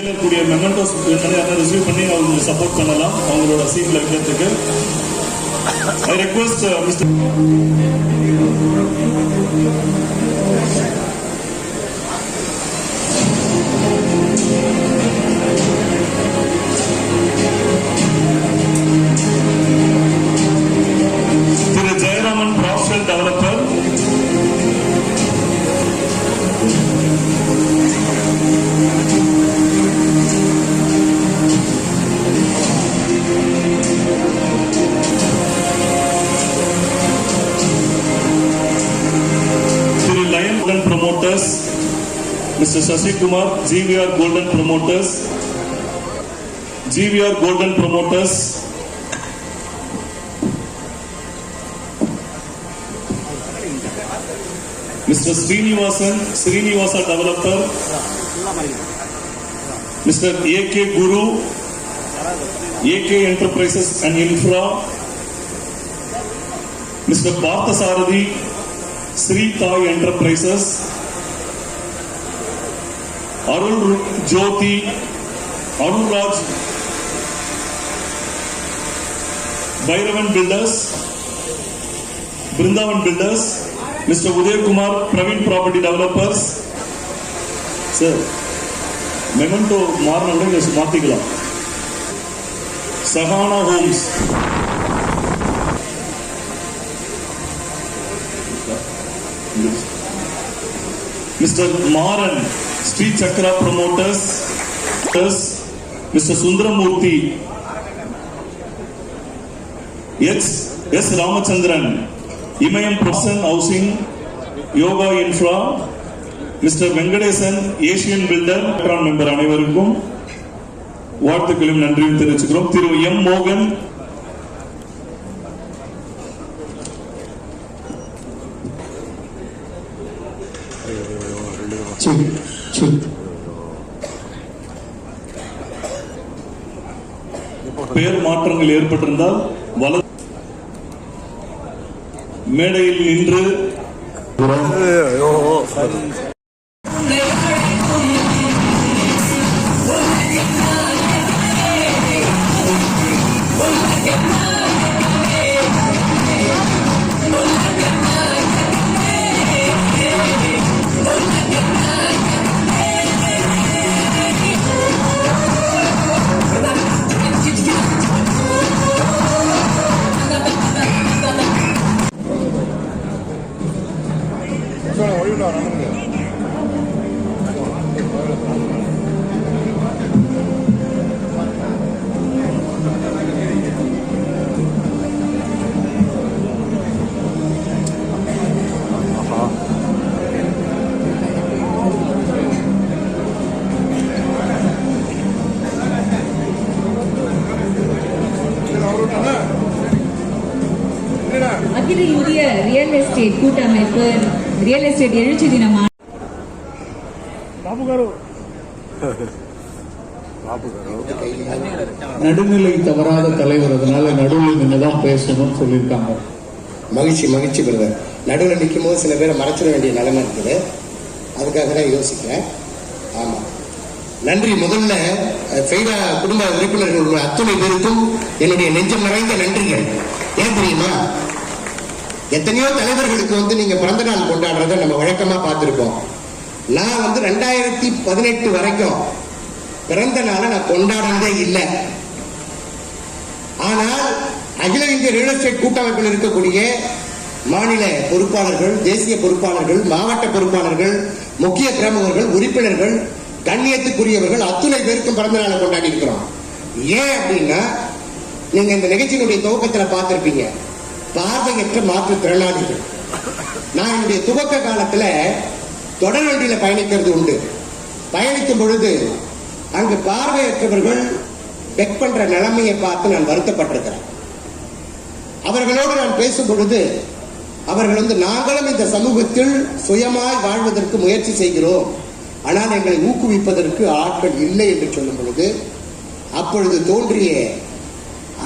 இருக்கக்கூடிய mementos receive பண்ணி அவங்க சப்போர்ட் பண்ணலாம். அவங்களோட சீட்ல இருக்கிறதுக்கு. I request mister Thiru Jayaraman developer promoters, Mr. Shashi Kumar, GVR Golden Promoters, GVR Golden Promoters, Mr. Srinivasan, Srinivasa Developer, Mr. AK Guru, AK Enterprises and Infra, Mr. Parthasarathy, Sri Thai Enterprises, Arul Jyoti, Arul Raj, Bhairavan Builders, Brindavan Builders, Mr. Uday Kumar, Praveen Property Developers. Sir memento மாறின விட மாத்திக்கலாம் Sahana Holmes mister Maran Sri Chakra promoters mister Sundaramoorthy S S Ramachandran Imayam Prasan housing Yoga infra mister Venkatesan Asian builder member அனைவருக்கும் வாழ்த்துக்களும் நன்றியும் தெரிவிச்சுக்கிறோம் திரு M மோகன் மாற்றங்கள் ஏற்பட்டிருந்தால் வல மேடையில் நின்று எஸ்டேட் எழுச்சி தினமான நடுநிலை தவறாத தலைவர் அதனால நடுவில் நின்று தான் பேசணும்னு சொல்லியிருக்காங்க. மகிழ்ச்சி மகிழ்ச்சி பிரதர். நடுவில் நிற்கும் போது சில பேரை மறைச்சிட வேண்டிய நிலைமை இருக்குது. அதுக்காக தான் யோசிக்கிறேன். ஆமாம் நன்றி முதல்ல ஃபெய்டா குடும்ப உறுப்பினர்கள் அத்துணை பேருக்கும் என்னுடைய நெஞ்சம் நிறைந்த நன்றிகள். ஏன் தெரியுமா? எத்தனையோ தலைவர்களுக்கு வந்து நீங்க பிறந்த நாள் கொண்டாடுறத நம்ம வழக்கமா பார்த்துருக்கோம் நான் வந்து ரெண்டாயிரத்தி பதினெட்டு வரைக்கும் பிறந்த நாளை நான் கொண்டாடுறதே இல்லை. ஆனால் அகில இந்திய ரியல் எஸ்டேட் கூட்டமைப்பில் இருக்கக்கூடிய மாநில பொறுப்பாளர்கள் தேசிய பொறுப்பாளர்கள் மாவட்ட பொறுப்பாளர்கள் முக்கிய பிரமுகர்கள் உறுப்பினர்கள் கண்ணியத்துக்குரியவர்கள் அத்துணை பேருக்கும் பிறந்த நாளை கொண்டாடி இருக்கிறோம் ஏன் அப்படின்னா நீங்க இந்த நிகழ்ச்சியினுடைய துவக்கத்துல பார்த்திருப்பீங்க. பார்வையற்ற மாற்றுத்திறனாளிகள் நான் என்னுடைய துவக்க காலத்துல தொடர் வண்டியில பயணிக்கிறது உண்டு. பயணிக்கும் பொழுது அங்கு பார்வையற்றவர்கள் பெக் பண்ற நிலைமையை பார்த்து நான் வருத்தப்பட்டிருக்கிறேன். அவர்களோடு நான் பேசும் பொழுது அவர்கள் வந்து நாங்களும் இந்த சமூகத்தில் சுயமாய் வாழ்வதற்கு முயற்சி செய்கிறோம். ஆனால் எங்களை ஊக்குவிப்பதற்கு ஆட்கள் இல்லை என்று சொல்லும் பொழுது அப்பொழுது தோன்றிய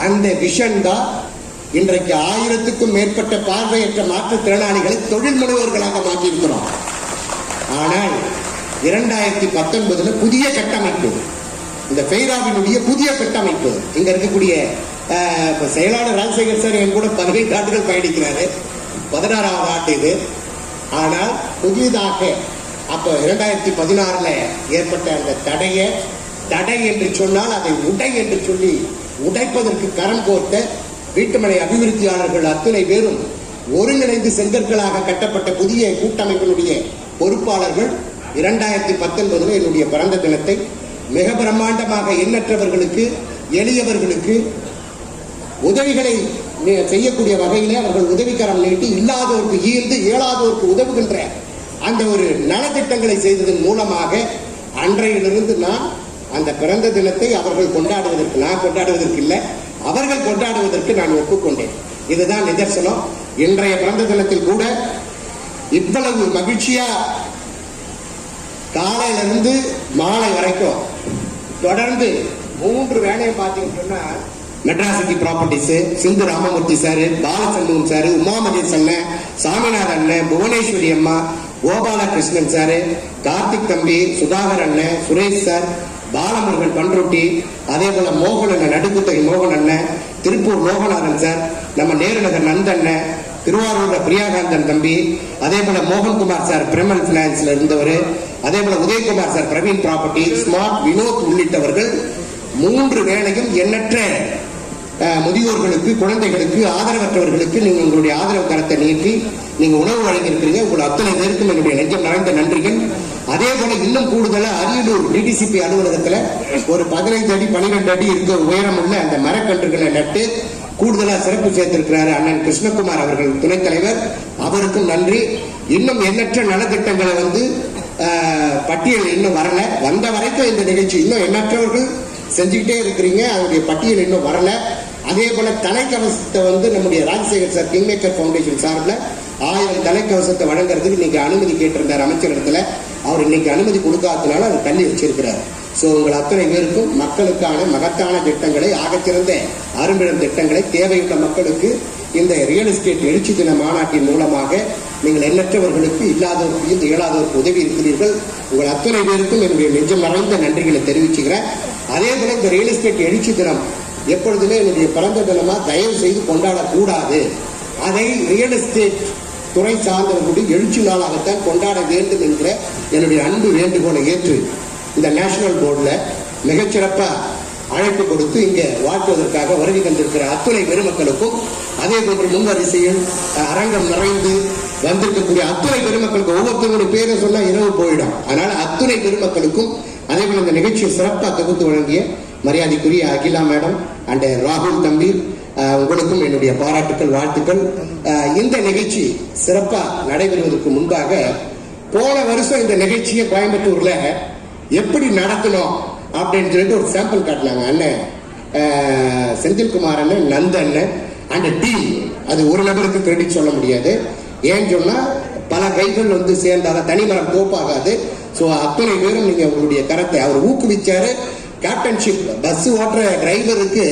அந்த விஷன் தான் இன்றைக்கு ஆயிரத்துக்கும் மேற்பட்ட பார்வையற்ற மாற்றுத்திறனாளிகளை தொழில் முனைவோர்களாக மாற்றியிருக்கிறோம். ஆனால் இரண்டாயிரத்தி பத்தொன்பதுல புதிய கட்டமைப்பு இந்த பெய்ராவினுடைய புதிய கட்டமைப்பு இங்க இருக்கக்கூடிய செயலாளர் ராஜசேகர் சார் என் கூட பதினைந்து ஆண்டுகள் பயணிக்கிறாரு. பதினாறாவது ஆண்டு இது. ஆனால் புதிதாக அப்ப இரண்டாயிரத்தி பதினாறுல ஏற்பட்ட அந்த தடையை தடை என்று சொன்னால் அதை உடை என்று சொல்லி உடைப்பதற்கு கரம் கோர்த்த வீட்டுமனை அபிவிருத்தியாளர்கள் அத்தனை பேரும் ஒருங்கிணைந்து செங்கற்களாக கட்டப்பட்ட புதிய கூட்டமைப்பினுடைய பொறுப்பாளர்கள். இரண்டாயிரத்தி பத்தொன்பதுல என்னுடைய பிறந்த தினத்தை மிக பிரம்மாண்டமாக எண்ணற்றவர்களுக்கு எளியவர்களுக்கு உதவிகளை செய்யக்கூடிய வகையிலே அவர்கள் உதவிக்கரம் நீட்டி இல்லாதோருக்கு ஈர்ந்து இயலாதோருக்கு உதவுகின்ற அந்த ஒரு நலத்திட்டங்களை செய்ததன் மூலமாக அன்றையிலிருந்து நான் அந்த பிறந்த தினத்தை அவர்கள் கொண்டாடுவதற்கு நான் கொண்டாடுவதற்கு இல்லை. அவர்கள் கொண்டாடுவதற்கு நான் ஒப்புக்கொண்டேன். இதுதான் நிதர்சனம். இன்றைய பிறந்த தினத்தில் கூட இவ்வளவு மகிழ்ச்சியா காலையில இருந்து மாலை வரைக்கும் தொடர்ந்து மூன்று வேலையை பார்த்தீங்கன்னா Madras city properties Sindhu Ramamurthy sir Balachandran sir Uma அண்ணன் சாமிநாதன் அண்ணன் புவனேஸ்வரி அம்மா கோபாலகிருஷ்ணன் சார் கார்த்திக் தம்பி சுதாகர் அண்ணன் சுரேஷ் சார் பாலமுருகன் பண்ருட்டி அதே போல மோகன் அண்ணன் நடுக்குத்தகை மோகன் அண்ணன் திருப்பூர் லோகநாதன் சார் நம்ம நேருநகர் நந்தண்ணன் திருவாரூர்ல பிரியாகாந்தன் தம்பி அதே போல மோகன்குமார் சார் பிரமன் பினான்ஸ்ல இருந்தவர் அதே போல Udayakumar sir Praveen property smart Vinod உள்ளிட்டவர்கள் மூன்று வேளையும் எண்ணற்ற முதியோர்களுக்கு குழந்தைகளுக்கு ஆதரவற்றவர்களுக்கு நீங்க உங்களுடைய ஆதரவு கரத்தை நீட்டி நீங்க உணவு வழங்கியிருக்கிறீங்க. உங்கள் அத்தனை பேருக்கும் என்னுடைய நெஞ்சம் நிறைந்த நன்றிகள். அதே போல இன்னும் கூடுதலா அரியலூர் டிடிசிபி அலுவலகத்துல ஒரு பதினைந்து அடி பன்னிரெண்டு அடி இருக்க உயரம் உள்ள அந்த மரக்கன்றுகளை நட்டு கூடுதலா சிறப்பு சேர்த்திருக்கிறார் அண்ணன் கிருஷ்ணகுமார் அவர்கள் துணைத் தலைவர். அவருக்கும் நன்றி. இன்னும் எண்ணற்ற நலத்திட்டங்களை வந்து பட்டியல் இன்னும் வரல. வந்த வரைக்கும் இந்த நிகழ்ச்சி இன்னும் எண்ணற்றவர்கள் செஞ்சுக்கிட்டே இருக்கிறீங்க. அதனுடைய பட்டியல் இன்னும் வரல. அதே போல தலைக்கவசத்தை வந்து நம்முடைய ராஜசேகர் சார் கிங்மேக்கர் ஃபவுண்டேஷன் சார்பில் ஆயிரம் தலைக்கவசத்தை வழங்குறதுக்கு இன்னைக்கு அனுமதி கேட்டிருந்தார் அமைச்சரிடத்துல அவர் இன்னைக்கு அனுமதி கொடுக்காததுனால அவர் தள்ளி வச்சிருக்கிறார். ஸோ உங்கள் அத்தனை பேருக்கும் மக்களுக்கான மகத்தான திட்டங்களை ஆகச்சிறந்த அரும்பிடம் திட்டங்களை தேவையுள்ள மக்களுக்கு இந்த ரியல் எஸ்டேட் எழுச்சி தின மாநாட்டின் மூலமாக நீங்கள் எண்ணற்றவர்களுக்கு இல்லாதவருக்கு இயலாதவருக்கு உதவி இருக்கிறீர்கள் உங்கள் அத்தனை பேருக்கும் என்னுடைய நெஞ்சம் மறந்த நன்றிகளை தெரிவிச்சுக்கிறேன். அதே போல இந்த ரியல் எஸ்டேட் எழுச்சி தினம் எப்பொழுதுமே என்னுடைய பிறந்த தினமா தயவு செய்து கொண்டாடக்கூடாது. அதை ரியல் எஸ்டேட் துறை சார்ந்தவர்களுடைய எழுச்சி நாளாகத்தான் கொண்டாட வேண்டும் என்கிற என்னுடைய அன்பு வேண்டுகோளை ஏற்று இந்த நேஷனல் போர்டில் மிகச்சிறப்பாக அழைப்பு கொடுத்து இங்கே வாழ்த்துவதற்காக வருகை தந்திருக்கிற அத்துணை பெருமக்களுக்கும் அதே போன்ற முன்வரிசையில் அரங்கம் நிறைந்து வந்திருக்கக்கூடிய அத்துணை பெருமக்களுக்கு ஒவ்வொருத்தருடைய பேரை சொன்னால் இரவு போயிடும். அதனால் அத்துணை பெருமக்களுக்கும் அதே போல இந்த நிகழ்ச்சியை சிறப்பாக தொகுத்து வழங்கிய மரியாதைக்குரிய அகிலா மேடம் அண்ட் ராகுல் தம்பீர் உங்களுக்கும் என்னுடைய பாராட்டுக்கள் வாழ்த்துக்கள். இந்த நிகழ்ச்சி சிறப்பாக நடைபெறுவதற்கு முன்பாக போன வருஷம் இந்த நிகழ்ச்சியை கோயம்புத்தூர்ல எப்படி நடத்தணும் அப்படின்னு சொல்லிட்டு ஒரு சாம்பிள் காட்டினாங்க. அண்ணன் செந்தில்குமார் அண்ணன் நந்த அண்ணன் அண்ட் டீம் அது ஒரு நபருக்கு கிரெடிட் சொல்ல முடியாது. ஏன்னு சொன்னால் பல கைகள் வந்து சேர்ந்தாதான் தனிமரம் தோப்பாகாது. ஸோ அத்தனை பேரும் நீங்கள் உங்களுடைய கரத்தை அவர் ஊக்குவிச்சாரு. கேப்டன்ஷிப் பஸ் ஓட்டுற டிரைவருக்கு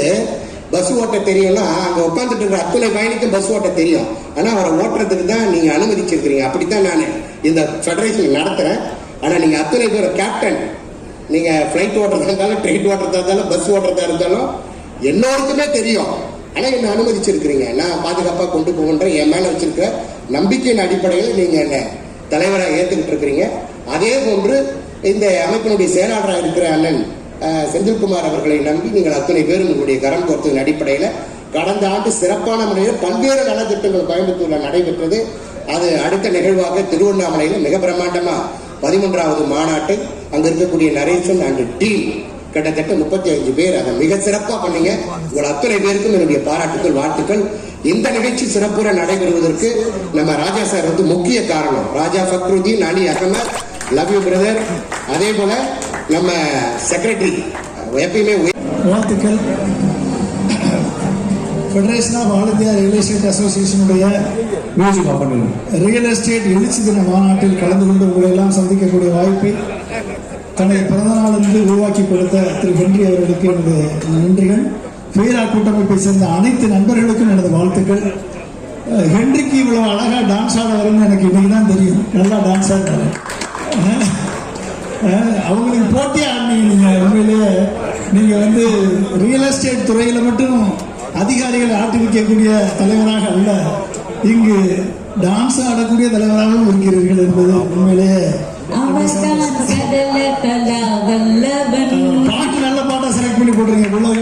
பஸ் ஓட்ட தெரியும்னா அங்கே உட்காந்துட்டு இருக்கிற அத்தனை பயணிக்கும் பஸ் ஓட்ட தெரியும். ஆனால் அவரை ஓட்டுறதுக்கு தான் நீங்கள் அனுமதிச்சிருக்கிறீங்க. அப்படித்தான் நான் இந்த ஃபெடரேஷன் நடத்துறேன். ஆனால் நீங்கள் அத்தனை பேர் கேப்டன் நீங்கள் ஃப்ளைட் ஓட்டுறதா இருந்தாலும் ட்ரெயின் ஓட்டுறதா இருந்தாலும் பஸ் ஓட்டுறதா இருந்தாலும் எல்லோருக்குமே தெரியும். ஆனால் என்ன அனுமதிச்சிருக்கிறீங்க. நான் பாதுகாப்பாக கொண்டு போகின்ற என் மேலே வச்சிருக்கிற நம்பிக்கையின் அடிப்படையில் நீங்கள் என்னை தலைவராக ஏற்றுக்கிட்டு இருக்கிறீங்க. அதே போன்று இந்த அமைப்பினுடைய செயலாளராக இருக்கிற அண்ணன் செந்தில்குமார் அவர்களை நம்பி நீங்கள் அத்தனை பேரும் உங்களுடைய கரம் கோர்த்ததன் அடிப்படையில் கடந்த ஆண்டு சிறப்பான முறையில் பல்வேறு நலத்திட்டங்கள் கோயம்புத்தூரில் நடைபெற்றது. அது அடுத்த நிகழ்வாக திருவண்ணாமலையில் மிக பிரமாண்டமாக பதிமூன்றாவது மாநாட்டை அங்கே இருக்கக்கூடிய நரேசன் அண்ட் டீம் கிட்டத்தட்ட முப்பத்தி அஞ்சு பேர் அதை மிக சிறப்பாக பண்ணீங்க. உங்கள் அத்தனை பேருக்கும் என்னுடைய பாராட்டுக்கள் வாழ்த்துக்கள். இந்த நிகழ்ச்சி சிறப்புற நடைபெறுவதற்கு நம்ம ராஜா சார் வந்து முக்கிய காரணம். Raja Fakruddin Ali Ahmed love you brother. அதே போல நம்ம செக்ரட்டரி எப்பயுமே வாழ்த்துக்கள் federation of all India real estate அசோசியேஷனுடைய real estate எழுச்சி தின மாநாட்டில் கலந்து கொண்டு உங்களை எல்லாம் சந்திக்கக்கூடிய வாய்ப்பை தனது பிறந்த நாளிலிருந்து உருவாக்கி கொடுத்த திரு ஹென்றி அவர்களுக்கு எனது நன்றிகள். ஃபெய்ரா கூட்டமைப்பை சேர்ந்த அனைத்து நண்பர்களுக்கும் எனது வாழ்த்துக்கள். ஹென்றிக்கு இவ்வளவு அழகா டான்ஸ் ஆட வரும்னு எனக்கு இன்னைக்கு தான் தெரியும். நல்லா டான்ஸ் ஆடுறாரு. அவங்களுக்கு போட்டியா ஆடினீங்க நீங்க உண்மையிலேயே நீங்க வந்து ரியல் எஸ்டேட் துறையில மட்டும் அதிகாரிகளை ஆட்டிவிக்கக்கூடிய தலைவராக அல்ல இங்கு டான்ஸ் ஆடக்கூடிய தலைவராகவும் இருக்கிறீர்கள் என்பது உண்மையிலேயே பாட்டு நல்ல பாட்டா செலக்ட் பண்ணி போட்டுருங்க உலக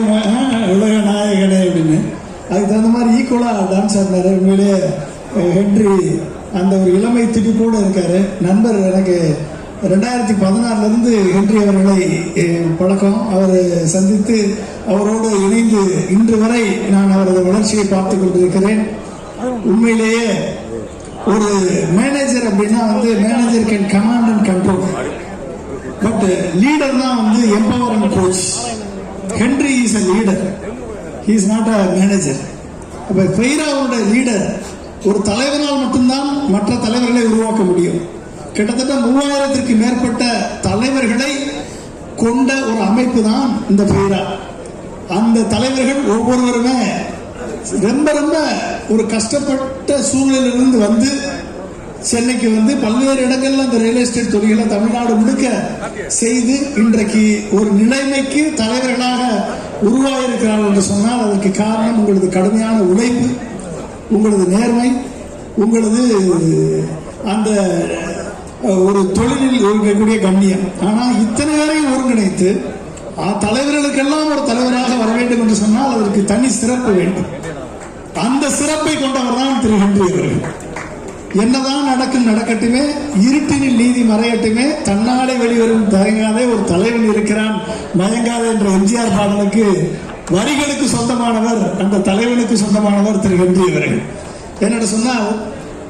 உலக நாயகனே அப்படின்னு. அதுக்கு தகுந்த மாதிரி ஈக்குவலா டான்ஸ் ஆடினாரு உண்மையிலேயே ஹென்றி அந்த ஒரு இளமை துடிப்போடு இருக்காரு. நண்பர் எனக்கு ரெண்டாயிரத்தி பதினாறுலேருந்து ஹென்றி அவர்களை பழக்கம். அவர் சந்தித்து அவரோடு இணைந்து இன்று வரை நான் அவரது வளர்ச்சியை பார்த்து கொண்டிருக்கிறேன். உண்மையிலேயே ஒரு மேனேஜர் அப்படின்னா வந்து manager can command and control but leader தான் வந்து empower and coach Henry is a leader is not a manager அப்போ ஃபெய்ராவோட லீடர் ஒரு தலைவனால் மட்டும்தான் மற்ற தலைவர்களை உருவாக்க கிட்டத்தட்ட மூவாயிரத்திற்கு மேற்பட்ட தலைவர்களை கொண்ட ஒரு அமைப்பு தான் இந்த ஃபெய்ரா அந்த தலைவர்கள் ஒவ்வொருவருமே ரொம்ப ரொம்ப ஒரு கஷ்டப்பட்ட சூழ்நிலையிலிருந்து வந்து சென்னைக்கு வந்து பல்வேறு இடங்கள்ல அந்த ரியல் எஸ்டேட் தொழில்களை தமிழ்நாடு முழுக்க செய்து இன்றைக்கு ஒரு நிலைமைக்கு தலைவர்களாக உருவாயிருக்கிறார்கள் என்று சொன்னால் அதற்கு காரணம் உங்களது கடுமையான உழைப்பு உங்களது நேர்மை உங்களது அந்த ஒரு தொழிலில் இருக்கக்கூடிய கண்ணியம். ஆனால் இத்தனை பேரையும் ஒருங்கிணைத்து ஆ, தலைவர்களுக்கெல்லாம் ஒரு தலைவராக வர வேண்டும் என்று சொன்னால் அதற்கு தனி சிறப்பு வேண்டும். அந்த சிறப்பை கொண்டவர் தான் திரு ஹென்றி அவர்கள். என்னதான் நடக்கும் நடக்கட்டுமே இருட்டினில் நீதி மறையட்டுமே தன்னாலே வெளிவரும் தயங்காதே ஒரு தலைவன் இருக்கிறான் மயங்காதே என்ற எம்ஜிஆர் பாடலுக்கு வரிகளுக்கு சொந்தமானவர் அந்த தலைவனுக்கு சொந்தமானவர் திரு ஹென்றி அவர்கள். என்னென்னு சொன்னால்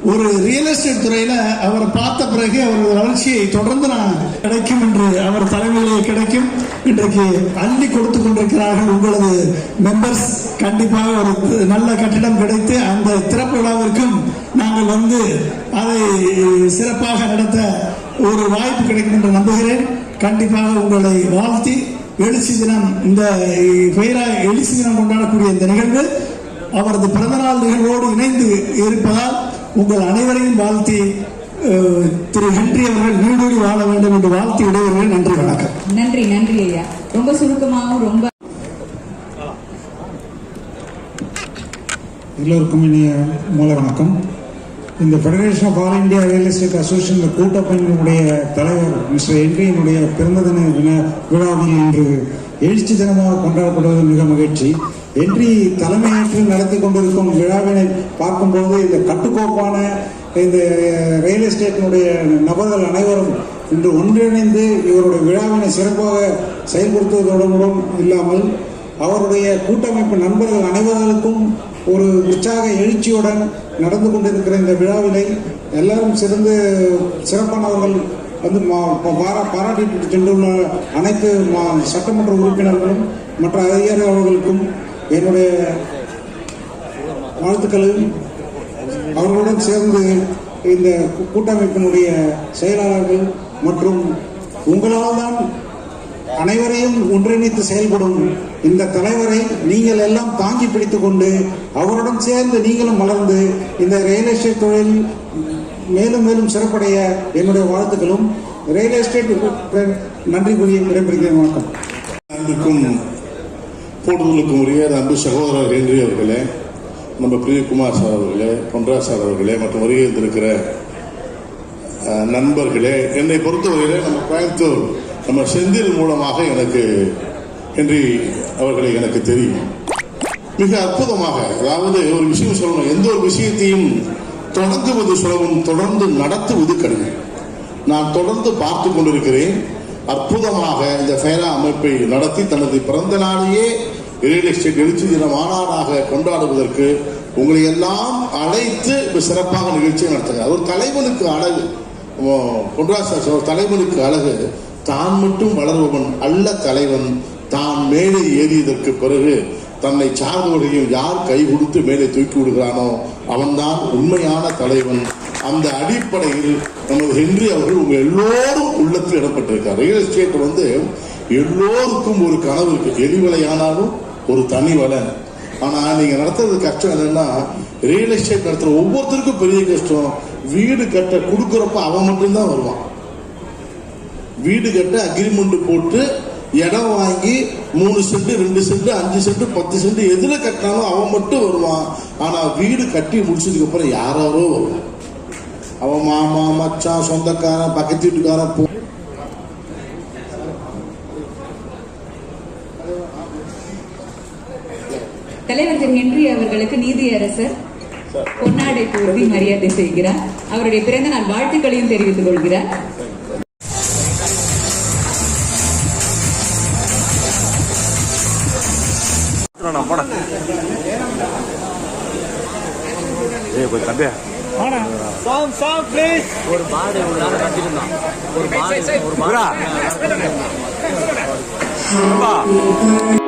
ஒரு ரியல் எஸ்டேட் துறையில அவரை பார்த்த பிறகு அவரது வளர்ச்சியை தொடர்ந்து நான் கிடைக்கும் என்று அவர் தலைமையிலே கிடைக்கும். இன்றைக்கு அள்ளி கொடுத்து கொண்டிருக்கிறார்கள் உங்களது மெம்பர்ஸ் கண்டிப்பாக ஒரு நல்ல கட்டிடம் கிடைத்து அந்த திறப்பு விழாவிற்கும் நாங்கள் வந்து அதை சிறப்பாக நடத்த ஒரு வாய்ப்பு கிடைக்கும் என்று நம்புகிறேன். கண்டிப்பாக உங்களை வாழ்த்தி எழுச்சி தினம் இந்த பெயரா எழுச்சி தினம் கொண்டாடக்கூடிய இந்த நிகழ்வு அவரது பிறந்தநாள் நிகழ்வோடு இணைந்து இருப்பதால் உங்கள் அனைவரையும் வாழ்த்தி திரு ஹென்றி அவர்கள் நீடூடி வாழ வேண்டும் என்று வாழ்த்தி விடைபெறுகிறேன் நன்றி வணக்கம். நன்றி நன்றி ஐயா. ரொம்ப சுருக்கமாகவும் ரொம்ப எல்லோருக்கும் இனிய மூல வணக்கம். இந்த federation of all India real estate association இந்த கூட்டமைப்பினுடைய தலைவர் மிஸ்டர் என்ரியினுடைய பிறந்த தின விழா- விழாவில் இன்று எழுச்சி தினமாக கொண்டாடப்படுவது மிக மகிழ்ச்சி. என்றி தலைமையேற்று நடத்தி கொண்டிருக்கும் விழாவினை பார்க்கும்போது இந்த கட்டுக்கோப்பான இந்த ரியல் எஸ்டேட்டினுடைய நபர்கள் அனைவரும் இன்று ஒன்றிணைந்து இவருடைய விழாவினை சிறப்பாக செயல்படுத்துவதோடும் இல்லாமல் அவருடைய கூட்டமைப்பு நண்பர்கள் அனைவர்களுக்கும் ஒரு உற்சாக எழுச்சியுடன் நடந்து கொண்டிருக்கிற இந்த விழாவினை எல்லாரும் சிறந்து சிறப்பானவர்கள் வந்து மா- பாராட்டிட்டு சென்றுள்ள அனைத்து மா- சட்டமன்ற உறுப்பினர்களும் மற்ற அதிகாரி அவர்களுக்கும் என்னுடைய வாழ்த்துக்களையும் அவர்களுடன் சேர்ந்து இந்த கூட்டமைப்பினுடைய செயலாளர்கள் மற்றும் உங்களால் தான் அனைவரையும் ஒன்றிணைத்து செயல்படும் இந்த தலைவரை நீங்கள் எல்லாம் தாங்கி பிடித்து கொண்டு அவருடன் சேர்ந்து நீங்களும் மலர்ந்து இந்த ரியல் எஸ்டேட் தொழில் மேலும் மேலும் சிறப்படைய என்னுடைய வாழ்த்துக்களும். ரியல் எஸ்டேட் நன்றி கூறி விடைபெறுகிறேன். வணக்கம். அன்புக்கும் போடுதலுக்கும் உரிய அன்பு சகோதரர் ஹென்றி அவர்களே நம்ம பிரியகுமார் சார் அவர்களே பொன்ராஜ் சார் அவர்களே மற்றும் வருகை இருந்திருக்கிற நண்பர்களே என்னை பொறுத்தவரையிலே நம்ம கோயம்புத்தூர் நம்ம செந்தில் மூலமாக எனக்கு ஹென்றி அவர்களை எனக்கு தெரியும். மிக அற்புதமாக அதாவது ஒரு விஷயம் சொல்லணும் எந்த ஒரு விஷயத்தையும் தொடங்குவது சுலபம் தொடர்ந்து நடத்துவது கடினம். நான் தொடர்ந்து பார்த்து கொண்டிருக்கிறேன் அற்புதமாக இந்த ஃபேரா அமைப்பை நடத்தி தனது பிறந்த நாளையே ரியல் எஸ்டேட் எழுச்சி தின மாநாடாக கொண்டாடுவதற்கு உங்களை எல்லாம் அழைத்து இப்ப சிறப்பாக நிகழ்ச்சியை நடத்துங்க. அது ஒரு தலைவனுக்கு அழகு. பொன்ராசா ஒரு தலைவனுக்கு அழகு. தான் மட்டும் வளருபவன் அல்ல தலைவன். தான் மேலே ஏறியதற்கு பிறகு தன்னை சார்ந்தவர்களையும் யார் கை கொடுத்து மேலே தூக்கி விடுகிறானோ அவன்தான் உண்மையான தலைவன். அந்த அடிப்படையில் நமது ஹென்றி அவர்கள் உங்க எல்லோரும் உள்ளத்தில் இடப்பட்டிருக்கார் ரியல் எஸ்டேட் வந்து எல்லோருக்கும் ஒரு கனவு இருக்கு. எலிவலை ஆனாலும் ஒரு தனி வலை. ஆனால் நீங்கள் நடத்துறது கஷ்டம் என்னன்னா ரியல் எஸ்டேட் நடத்துகிற ஒவ்வொருத்தருக்கும் பெரிய கஷ்டம். வீடு கட்ட கொடுக்குறப்ப அவன் மட்டும்தான் வருவான். வீடு கட்ட அக்ரிமெண்ட் போட்டு இடம் வாங்கி மூணு சென்ட் ரெண்டு சென்ட் அஞ்சு சென்ட் பத்து சென்ட் எதில் கட்டினாலும் அவன் மட்டும் வருவான். ஆனால் வீடு கட்டி முடிச்சதுக்கு அப்புறம் யாரோ வருவான் அவன் மாமா மச்சான் சொந்தக்காரன் பக்கத்து வீட்டுக்காரன் போ- தலைவர் திரு ஹென்றி அவர்களுக்கு நீதியரசர் பொன்னாடை போர்த்தி மரியாதை செய்கிறார். அவருடைய பிறந்த நாள் வாழ்த்துக்களையும் தெரிவித்துக் கொள்கிறார். ஒரு பாடு ஒரு நாள் கட்டிருந்தான். ஒரு பாடு ஒரு பாடு.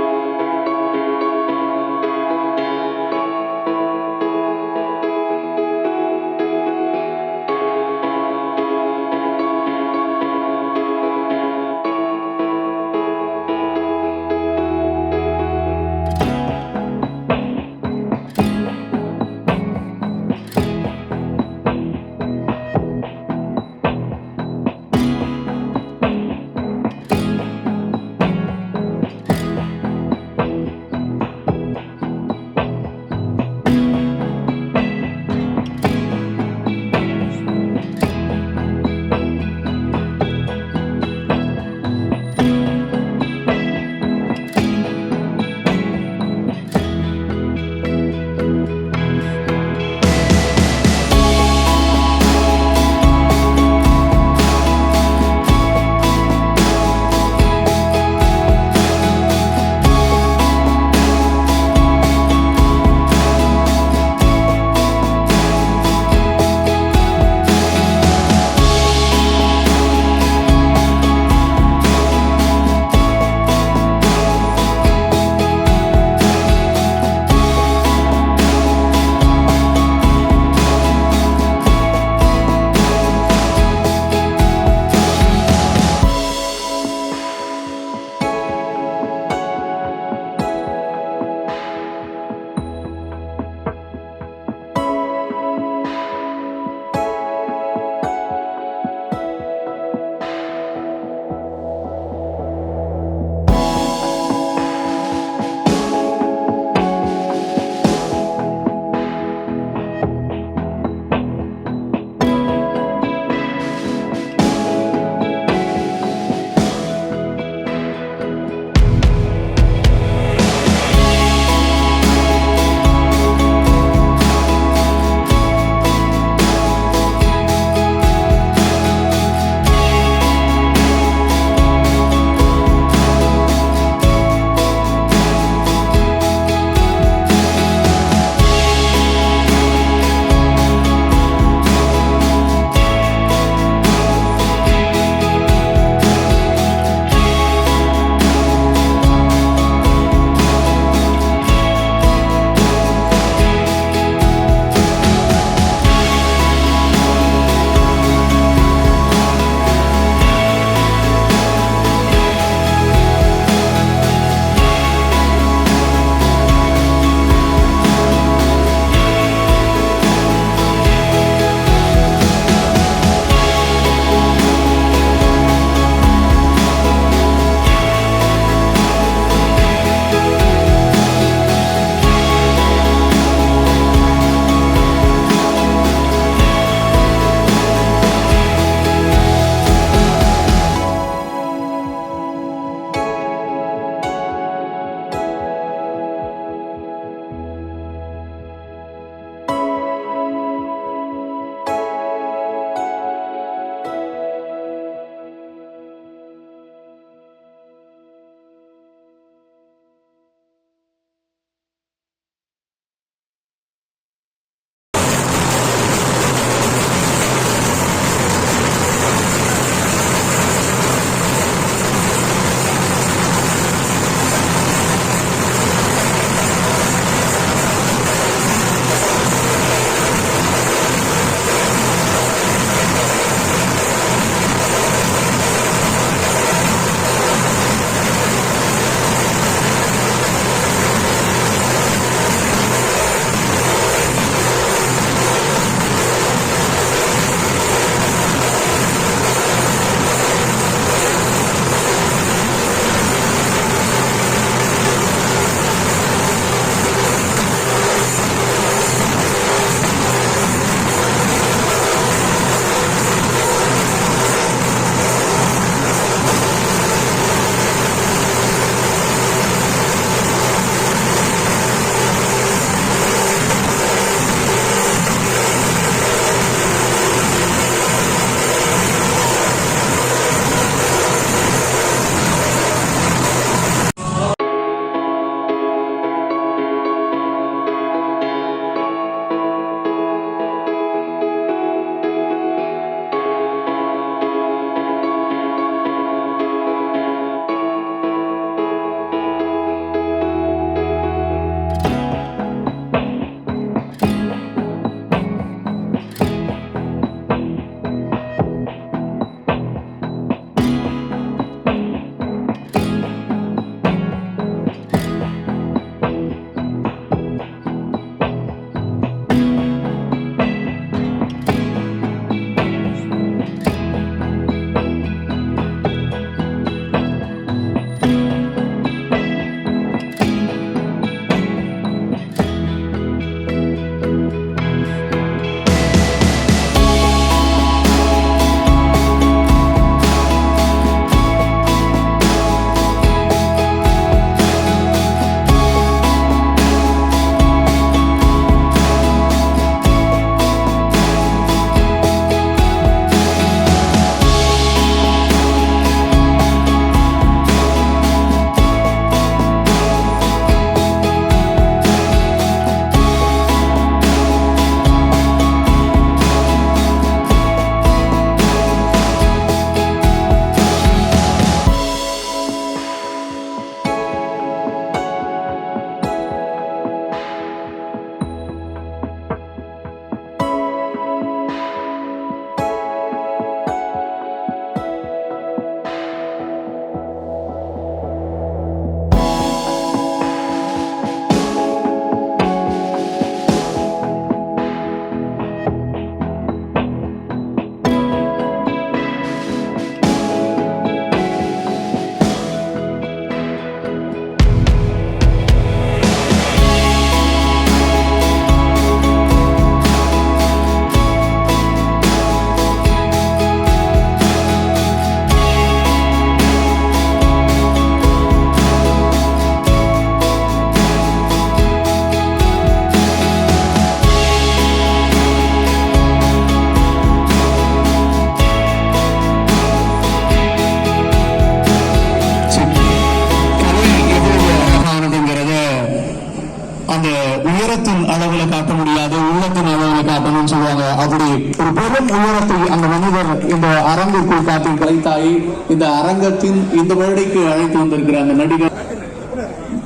இந்த அரங்கத்தின் இந்த வருடைக்கு அழைத்து வந்திருக்கிற அந்த நடிகர்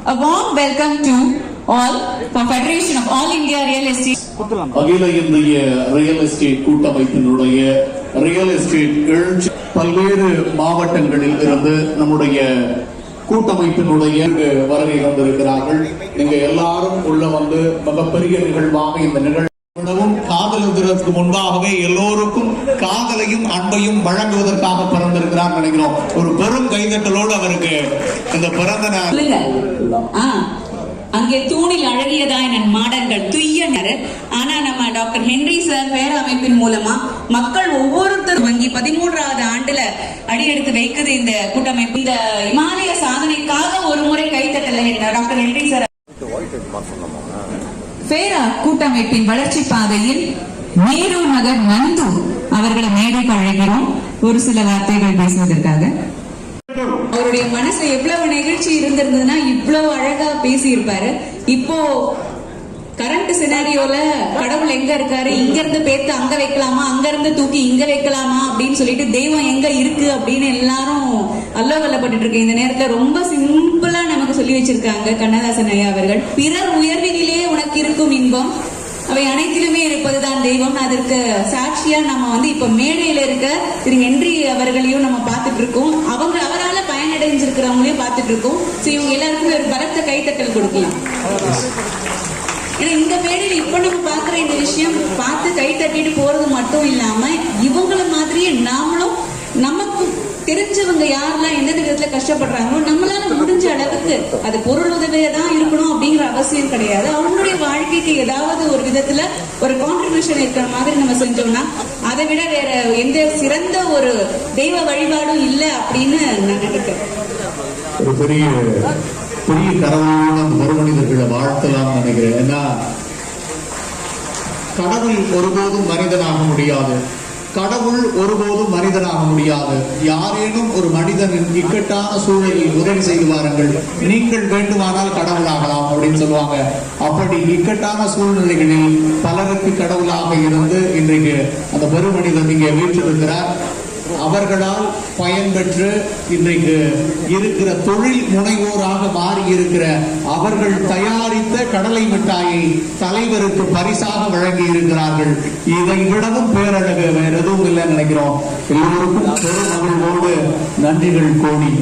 A warm welcome to all for Federation of All India Real Estate. அகில இந்திய ரியல் எஸ்டேட் கூட்டமைப்பினுடைய ரியல் எஸ்டேட் எழுச்சி. பல்வேறு மாவட்டங்களில் இருந்து நம்முடைய கூட்டமைப்பினுடைய வருகை வந்திருக்கிறார்கள். நீங்க எல்லாரும் உள்ள வந்து மிகப்பெரிய நிகழ்வாக இந்த நிகழ்வு காதலுங்கிறதுக்கு முன்பாகவே எல்லோருக்கும் காதலையும் அன்பையும் வழங்குவதற்காக பிறந்திருக்கிறார் நினைக்கிறோம். ஒரு பெரும் கைதட்டலோடு அவருக்கு இந்த பிறந்த அங்கே தூணில் அழகியதாய் நன் மாடங்கள் துய்ய நிற ஆனா நம்ம டாக்டர் ஹென்றி சார் பேரமைப்பின் மூலமா மக்கள் ஒவ்வொருத்தர் வங்கி பதிமூன்றாவது ஆண்டுல அடியெடுத்து வைக்குது இந்த கூட்டமைப்பு. இந்த இமாலய சாதனைக்காக ஒரு முறை கைத்தட்டல டாக்டர் ஹென்றி சார். பேரா கூட்டமைப்பின் வளர்ச்சி பாதையில் நேரு நகர் நந்து அவர்களை மேடைக்கு அழைக்கிறோம். ஒரு சில வார்த்தைகள் பேசுவதற்காக. அவருடைய மனசுல எவ்வளவு நெகிழ்ச்சி இருந்திருந்ததுன்னா இவ்வளவு அழகா பேசி இருப்பாரு இப்போ கரண்ட் சினாரியோல கடவுள் எங்க இருக்காரு? இங்க இருந்து பேத்து அங்க வைக்கலாமா? அங்க இருந்து தூக்கி இங்க வைக்கலாமா? அப்படின்னு சொல்லிட்டு தெய்வம் எங்க இருக்கு அப்படின்னு எல்லாரும் அல்லவல்லப்பட்டு இருக்கு. இந்த நேரத்துல ரொம்ப சிம்பிளா நமக்கு சொல்லி வச்சிருக்காங்க கண்ணதாசன் ஐயா அவர்கள். பிறர் உயர்வினிலே உனக்கு இருக்கும் இன்பம். அவை அனைத்திலுமே இருப்பதுதான் தெய்வம். அதற்கு சாட்சியா நம்ம வந்து இப்ப மேடையில இருக்க திரு ஹென்றி அவர்களையும் நம்ம பார்த்துட்டு இருக்கோம். அவங்க அவரால் பயனடைஞ்சிருக்கிறவங்களையும் பார்த்துட்டு இருக்கோம். ஸோ இவங்க எல்லாருக்குமே ஒரு பலத்த கைத்தட்டல் கொடுக்கலாம். ஏன்னா இந்த மேடையில் இப்ப நம்ம பாக்குற இந்த விஷயம் பார்த்து கை தட்டிட்டு போறது மட்டும் இல்லாம இவங்கள மாதிரியே நாமளும் நமக்கு தெரிஞ்சவங்க யாரெல்லாம் எந்தெந்த விதத்துல கஷ்டப்படுறாங்களோ நம்மளால முடிஞ்ச அளவுக்கு அது பொருள் உதவியா தான் இருக்கணும் அப்படிங்கிற அவசியம் கிடையாது. அவங்களுடைய வாழ்க்கைக்கு ஏதாவது ஒரு விதத்துல ஒரு கான்ட்ரிபியூஷன் இருக்கிற மாதிரி நம்ம செஞ்சோம்னா அதை விட வேற எந்த சிறந்த ஒரு தெய்வ வழிபாடும் இல்லை அப்படின்னு நான் நினைக்கிறேன். ஒரு பெரிய பெரிய கடவுளான மறுமனிதர்களை வாழ்த்தலாம் நினைக்கிறேன். ஏன்னா கடவுள் ஒருபோதும் மனிதனாக முடியாது. கடவுள் ஒருபோதும் மனிதனாக முடியாது. யாரேனும் ஒரு மனிதனின் இக்கட்டான சூழலில் உதவி செய்து வாருங்கள். நீங்கள் வேண்டுமானால் கடவுளாகலாம் அப்படின்னு சொல்லுவாங்க. அப்படி இக்கட்டான சூழ்நிலைகளில் பலருக்கு கடவுளாக இருந்து இன்றைக்கு அந்த பெருமனிதன் இங்கே வீற்றிருக்கிறார். அவர்களால் பயன்பெற்று இன்றைக்கு இருக்கிற தொழில் முனைவோராக மாறி இருக்கிற அவர்கள் தயாரித்த கடலை மிட்டாயை தலைவருக்கு பரிசாக வழங்கி இருக்கிறார்கள் இதை விடவும் பேரழகு வேற எதுவும் இல்லை நினைக்கிறோம். எல்லோருக்கும் பெருமகிழ்வோடு நன்றிகள் கோடி.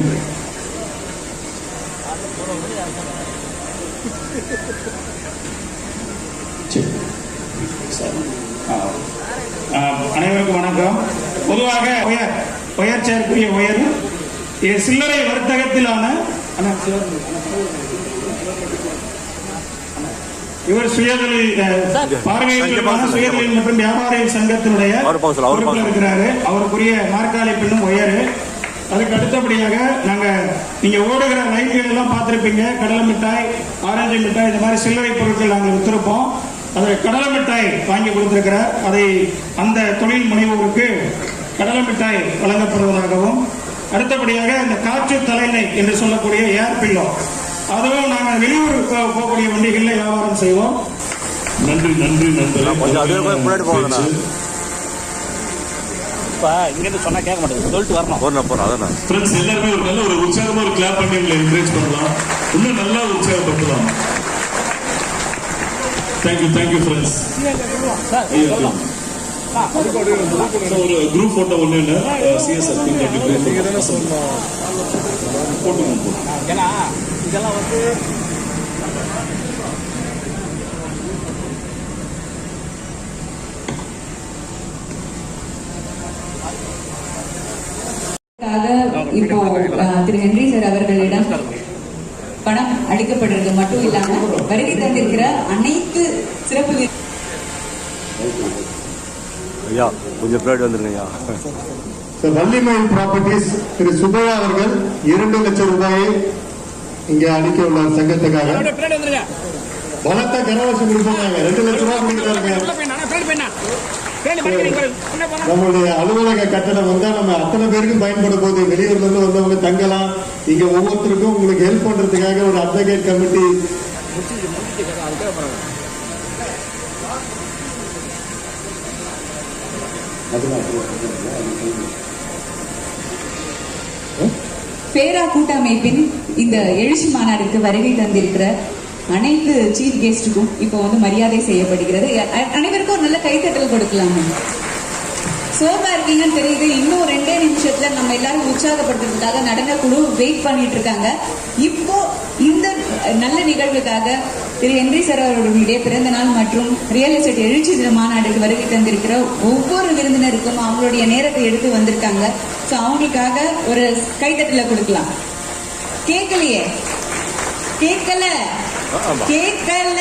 ஆஹ் அனைவருக்கும் வணக்கம். பொதுவாக உயர் உயர் சேர்க்குரிய இது சில்லறை வர்த்தகத்திலான இவர் சுயதொழில் மற்றும் வியாபாரிகள் சங்கத்தினுடைய பொறுப்பில் இருக்கிறாரு. அவருக்குரிய நாற்காலி பின்னும் உயர். அதுக்கு அடுத்தபடியாக நாங்க நீங்க ஓடுகிற ரயில்கள் எல்லாம் பார்த்திருப்பீங்க. கடலை மிட்டாய் ஆரஞ்சு மிட்டாய் இந்த மாதிரி சில்லறை பொருட்கள் நாங்கள் வித்திருப்போம். அதில் கடலை மிட்டாய் வாங்கி கொடுத்திருக்கிறார். அதை அந்த தொழில் முனைவோருக்கு கடலை மிட்டாய் வழங்கப்படுவதாகவும் அடுத்தபடியாக இந்த காற்று தலைமை என்று சொல்லக்கூடிய ஏர் பில்லோ. அதுவும் நாங்கள் வெளியூர் போகக்கூடிய வண்டிகளில் வியாபாரம் செய்வோம். நன்றி நன்றி நன்றி. இங்கிருந்து சொன்னா கேட்க மாட்டேங்குது. சொல்லிட்டு வரணும். போறேன் போறேன் அதான் ஃப்ரெண்ட்ஸ் எல்லாருமே ஒரு நல்ல ஒரு உற்சாகமா ஒரு கிளாப் பண்ணி உங்களை என்கரேஜ் பண்ணலாம். இன்னும் நல்லா உற்சாகப்படுத்தலாம். Thank you thank you friends ஒரு குரூப் போட்டோ ஒண்ணு இல்ல சிஎஸ்ஆர் போட்டுக்கோங்க ஏன்னா இதெல்லாம் வந்து இப்போ திரு ஹென்றி சார் அவர்களிடம் பணம் அளிக்கப்படுறது மட்டும் இல்லாமல் வருகை தந்திருக்கிற அனைத்து சிறப்பு ஐயா கொஞ்சம் பின்னாடி வந்துருங்க ஐயா வள்ளிமயில் ப்ராப்பர்ட்டிஸ் திரு சுப்பையா அவர்கள் இரண்டு லட்சம் ரூபாயை இங்கே அளிக்க உள்ளார் சங்கத்துக்காக. பலத்த கரவசம் கொடுப்பாங்க ரெண்டு லட்சம் ரூபாய் நம்மளுடைய அலுவலக கட்டணம் வந்தா நம்ம அத்தனை பேருக்கும் பயன்பட போகுது வெளியூர்ல இருந்து வந்தவங்க தங்கலாம். இங்க ஒவ்வொருத்தருக்கும் உங்களுக்கு ஹெல்ப் பண்றதுக்காக ஒரு அட்வொகேட் கமிட்டி பேரா கூட்டமைப்பின் இந்த எழுச்சி மாநாடுக்கு வருகை தந்திருக்கிற அனைத்து சீஃப் கெஸ்டுக்கும் இப்போ வந்து மரியாதை செய்யப்படுகிறது. அனைவருக்கும் ஒரு நல்ல கைத்தட்டல் கொடுக்கலாம். சோர்வா இருக்கீங்கன்னு தெரியுது. இன்னும் ரெண்டே நிமிஷத்துல நம்ம எல்லாரும் உற்சாகப்படுத்துறதுக்காக நடன குழு வெயிட் பண்ணிட்டு இருக்காங்க. இப்போ இந்த நல்ல நிகழ்வுக்காக திரு ஹென்றி சார் அவர்களுடைய பிறந்த நாள் மற்றும் ரியல் எஸ்டேட் எழுச்சி தின மாநாடுக்கு வருகை தந்திருக்கிற ஒவ்வொரு விருந்தினருக்கும் அவங்களுடைய நேரத்தை எடுத்து வந்திருக்காங்க. ஸோ அவங்களுக்காக ஒரு கைத்தட்டல கொடுக்கலாம். கேட்கலையே? கேட்கல? கேட்கல.